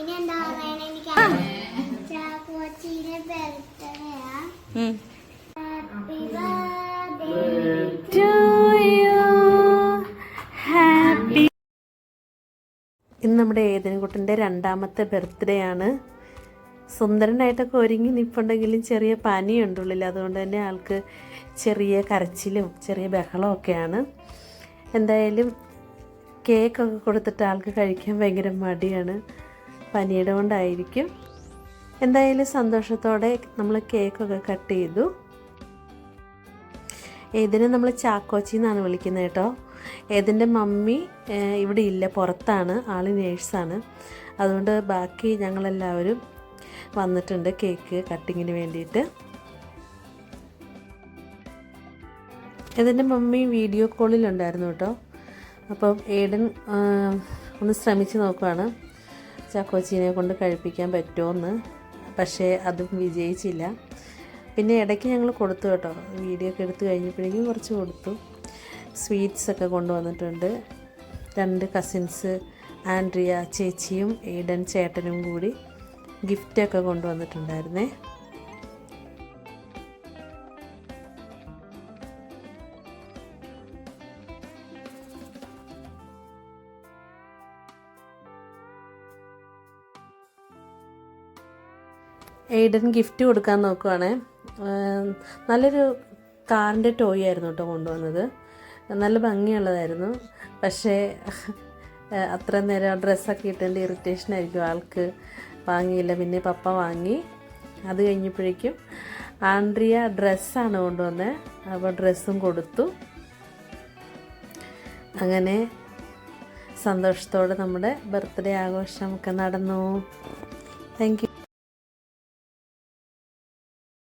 ഇനി എന്താ പറയണ? എനിക്ക് ഹാപ്പി ബർത്ത്ഡേ ഇന്ന് നമ്മുടെ ഏതൻകുട്ടന്റെ രണ്ടാമത്തെ ബർത്ത്ഡേ ആണ്. സുന്ദരനായിട്ടൊക്കെ ഒരുങ്ങി നിൽപ്പുണ്ടെങ്കിലും ചെറിയ പനിയുണ്ട് ഉള്ളിൽ. അതുകൊണ്ട് തന്നെ ആൾക്ക് ചെറിയ കരച്ചിലും ചെറിയ ബഹളവും ഒക്കെയാണ് എന്തായാലും കേക്കൊക്കെ കൊടുത്തിട്ട് ആൾക്ക് കഴിക്കാൻ ഭയങ്കര മടിയാണ്. പനിയുടെ കൊണ്ടായിരിക്കും എന്തായാലും സന്തോഷത്തോടെ നമ്മൾ കേക്കൊക്കെ കട്ട് ചെയ്തു. ഇതിനെ നമ്മൾ ചാക്കോച്ചി എന്നാണ് വിളിക്കുന്നത് കേട്ടോ. ഏതിന്റെ മമ്മി ഇവിടെ ഇല്ല പുറത്താണ്. ആൾ നേഴ്സാണ്. അതുകൊണ്ട് ബാക്കി ഞങ്ങളെല്ലാവരും വന്നിട്ടുണ്ട് കേക്ക് കട്ടിങ്ങിന് വേണ്ടിയിട്ട്. ഏതിന്റെ മമ്മി വീഡിയോ കോളിലുണ്ടായിരുന്നു കേട്ടോ. അപ്പം ഏഡൻ ഒന്ന് ശ്രമിച്ച് നോക്കുവാണ്. ചാക്കോച്ചീനെ കൊണ്ട് കഴിപ്പിക്കാൻ പറ്റുമെന്ന്. പക്ഷേ അതും വിജയിച്ചില്ല. പിന്നെ ഇടയ്ക്ക് ഞങ്ങൾ കൊടുത്തു കേട്ടോ. വീഡിയോ ഒക്കെ എടുത്തു കഴിഞ്ഞപ്പോഴേക്കും കുറച്ച് കൊടുത്തു. സ്വീറ്റ്സ് ഒക്കെ കൊണ്ടുവന്നിട്ടുണ്ട് രണ്ട് കസിൻസ് ആൻഡ്രിയ ചേച്ചിയും ഏഡൻ ചേട്ടനും കൂടി ഗിഫ്റ്റൊക്കെ കൊണ്ടുവന്നിട്ടുണ്ടായിരുന്നേ എയ്ഡൻ ഗിഫ്റ്റ് കൊടുക്കാൻ നോക്കുവാണേ. നല്ലൊരു കാറിന്റെ ടോയ് ആയിരുന്നു കേട്ടോ കൊണ്ടുവന്നത്. നല്ല ഭംഗിയുള്ളതായിരുന്നു. പക്ഷേ ആ, അത്ര നേരം ഡ്രസ്സൊക്കെ ഇട്ടതിന്റെ ഇറിറ്റേഷൻ ആയിരിക്കും. ആൾക്ക് വാങ്ങിയില്ല. പിന്നെ പപ്പ വാങ്ങി. അത് കഴിഞ്ഞപ്പോഴേക്കും ആൻഡ്രിയ ഡ്രസ്സാണ് കൊണ്ടുവന്നത് അപ്പോൾ ഡ്രസ്സും കൊടുത്തു. അങ്ങനെ സന്തോഷത്തോടെ നമ്മുടെ ബർത്ത്ഡേ ആഘോഷമൊക്കെ നടന്നു. താങ്ക്